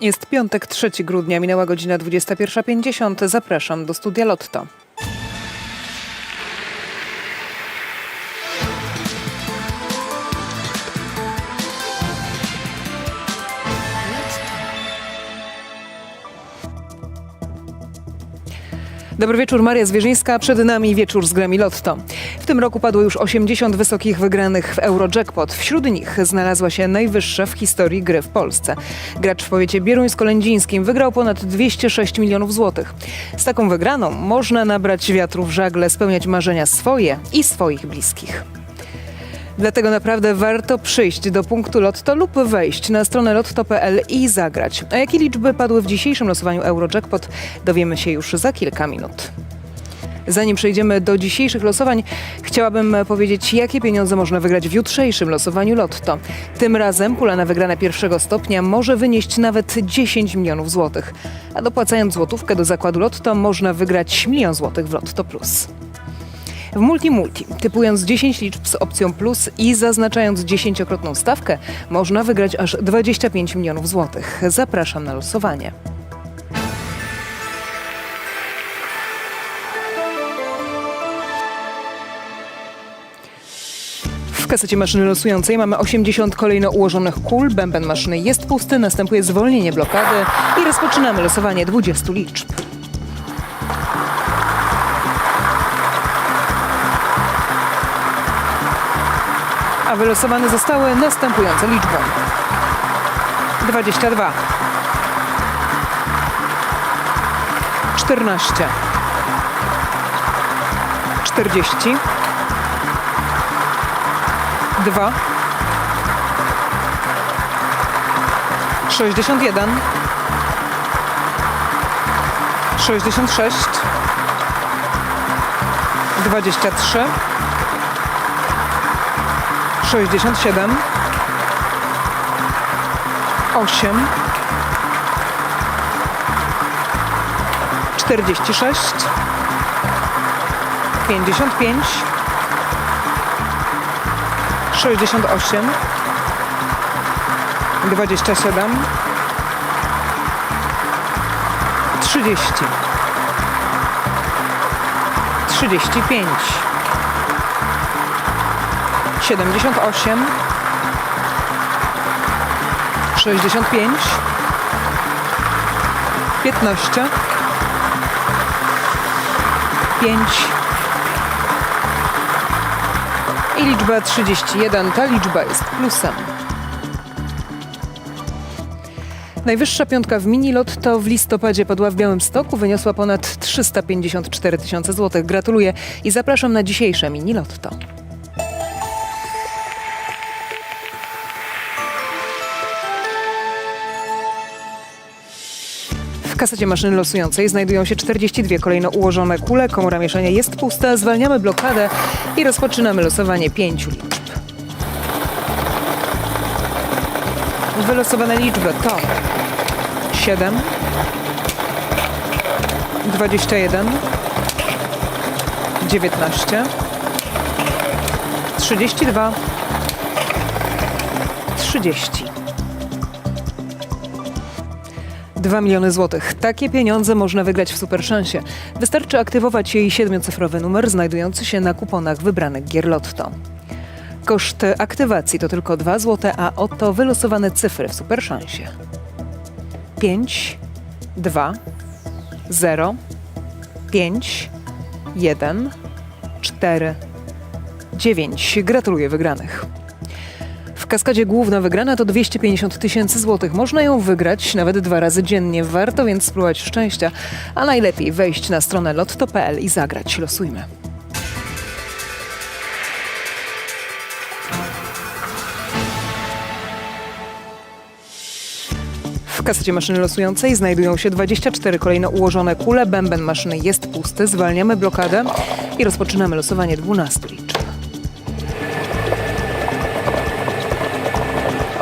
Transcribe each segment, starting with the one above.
Jest piątek, 3 grudnia, minęła godzina 21.50. Zapraszam do studia Lotto. Dobry wieczór, Maria Zwierzyńska. Przed nami wieczór z grami Lotto. W tym roku padło już 80 wysokich wygranych w Eurojackpot. Wśród nich znalazła się najwyższa w historii gry w Polsce. Gracz w powiecie bieruńsko-lędzińskim wygrał ponad 206 milionów złotych. Z taką wygraną można nabrać wiatru w żagle, spełniać marzenia swoje i swoich bliskich. Dlatego naprawdę warto przyjść do punktu Lotto lub wejść na stronę lotto.pl i zagrać. A jakie liczby padły w dzisiejszym losowaniu Eurojackpot dowiemy się już za kilka minut. Zanim przejdziemy do dzisiejszych losowań, chciałabym powiedzieć, jakie pieniądze można wygrać w jutrzejszym losowaniu Lotto. Tym razem pula na wygrane pierwszego stopnia może wynieść nawet 10 milionów złotych. A dopłacając złotówkę do zakładu Lotto można wygrać milion złotych w Lotto Plus. W Multi Multi, typując 10 liczb z opcją plus i zaznaczając dziesięciokrotną stawkę, można wygrać aż 25 milionów złotych. Zapraszam na losowanie. W kasecie maszyny losującej mamy 80 kolejno ułożonych kul, bęben maszyny jest pusty, następuje zwolnienie blokady i rozpoczynamy losowanie 20 liczb. A wylosowane zostały następujące liczby. 22 14 40 2 61 66 23 67 8 46 55 68 27 30 35 78 65 15 5 i liczba 31. Ta liczba jest plusem. Najwyższa piątka w mini lotto w listopadzie padła w Białymstoku, wyniosła ponad 354 tysiące złotych. Gratuluję i zapraszam na dzisiejsze mini lotto. Kasecie maszyny losującej znajdują się 42 kolejno ułożone kule. Komora mieszania jest pusta. Zwalniamy blokadę i rozpoczynamy losowanie pięciu liczb. Wylosowane liczby to 7, 21, 19, 32, 30. 2 miliony złotych. Takie pieniądze można wygrać w Superszansie. Wystarczy aktywować jej siedmiocyfrowy numer znajdujący się na kuponach wybranych gier Lotto. Koszt aktywacji to tylko 2 zł, a oto wylosowane cyfry w Superszansie. 5, 2, 0, 5, 1, 4, 9. Gratuluję wygranych. W kaskadzie główna wygrana to 250 tysięcy złotych. Można ją wygrać nawet dwa razy dziennie. Warto więc spróbować szczęścia, a najlepiej wejść na stronę lotto.pl i zagrać. Losujmy. W kasecie maszyny losującej znajdują się 24 kolejno ułożone kule. Bęben maszyny jest pusty. Zwalniamy blokadę i rozpoczynamy losowanie 12 liczb.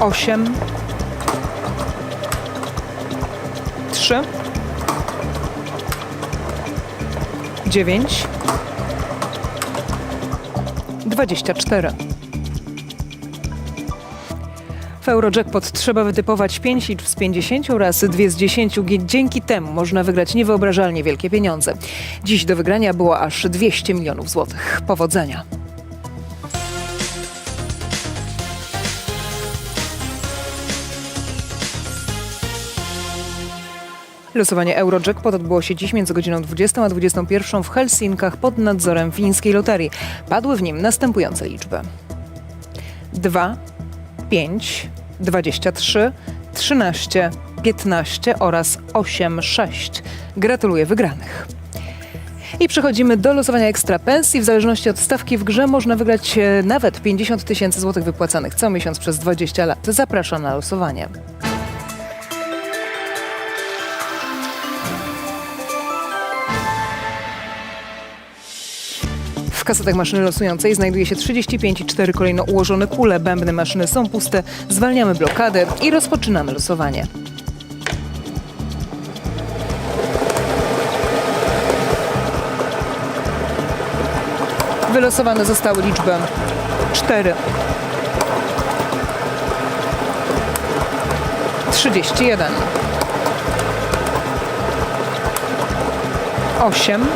23, 8, 3, 9, 24. W Eurojackpot trzeba wytypować 5 liczb z 50 oraz 2 z 10. Gie- Dzięki temu można wygrać niewyobrażalnie wielkie pieniądze. Dziś do wygrania było aż 200 milionów złotych. Powodzenia! Losowanie Eurojackpot odbyło się dziś między godziną 20 a 21 w Helsinkach pod nadzorem fińskiej loterii. Padły w nim następujące liczby. 2, 5, 23, 13, 15 oraz 8, 6. Gratuluję wygranych. I przechodzimy do losowania ekstra pensji. W zależności od stawki w grze można wygrać e, nawet 50 tysięcy złotych wypłacanych co miesiąc przez 20 lat. Zapraszam na losowanie. W kasetach maszyny losującej znajduje się 35 i 4 kolejno ułożone kule. Bębny maszyny są puste. Zwalniamy blokadę i rozpoczynamy losowanie. Wylosowane zostały liczby 4, 31, 8,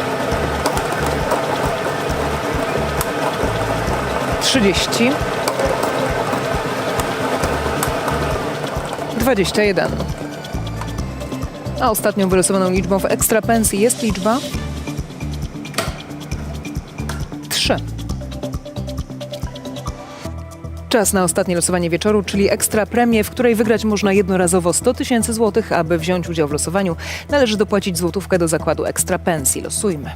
30, 21. A ostatnią wylosowaną liczbą w ekstra pensji jest liczba 3. Czas na ostatnie losowanie wieczoru, czyli ekstra premię, w której wygrać można jednorazowo 100 tysięcy złotych. Aby wziąć udział w losowaniu, należy dopłacić złotówkę do zakładu ekstra pensji. Losujmy.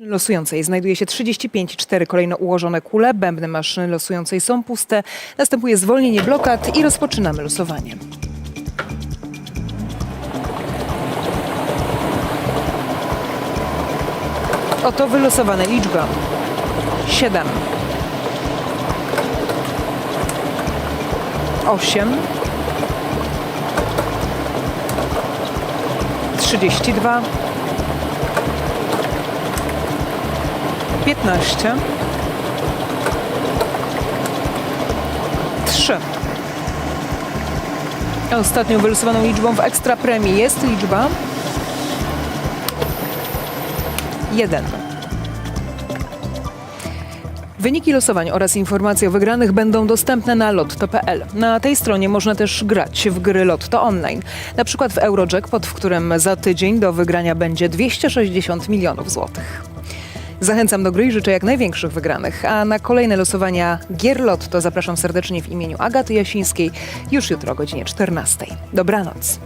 Losującej znajduje się 35 i 4 kolejno ułożone kule. Bębny maszyny losującej są puste. Następuje zwolnienie blokad i rozpoczynamy losowanie. Oto wylosowane liczby. 7 8 32 15 3 Ostatnią wylosowaną liczbą w ekstra premii jest liczba 1 Wyniki losowań oraz informacje o wygranych będą dostępne na lotto.pl. Na tej stronie można też grać w gry Lotto online. Na przykład w Eurojackpot, w którym za tydzień do wygrania będzie 260 milionów złotych. Zachęcam do gry i życzę jak największych wygranych. A na kolejne losowania gier Lotto zapraszam serdecznie w imieniu Agaty Jasińskiej już jutro o godzinie 14. Dobranoc.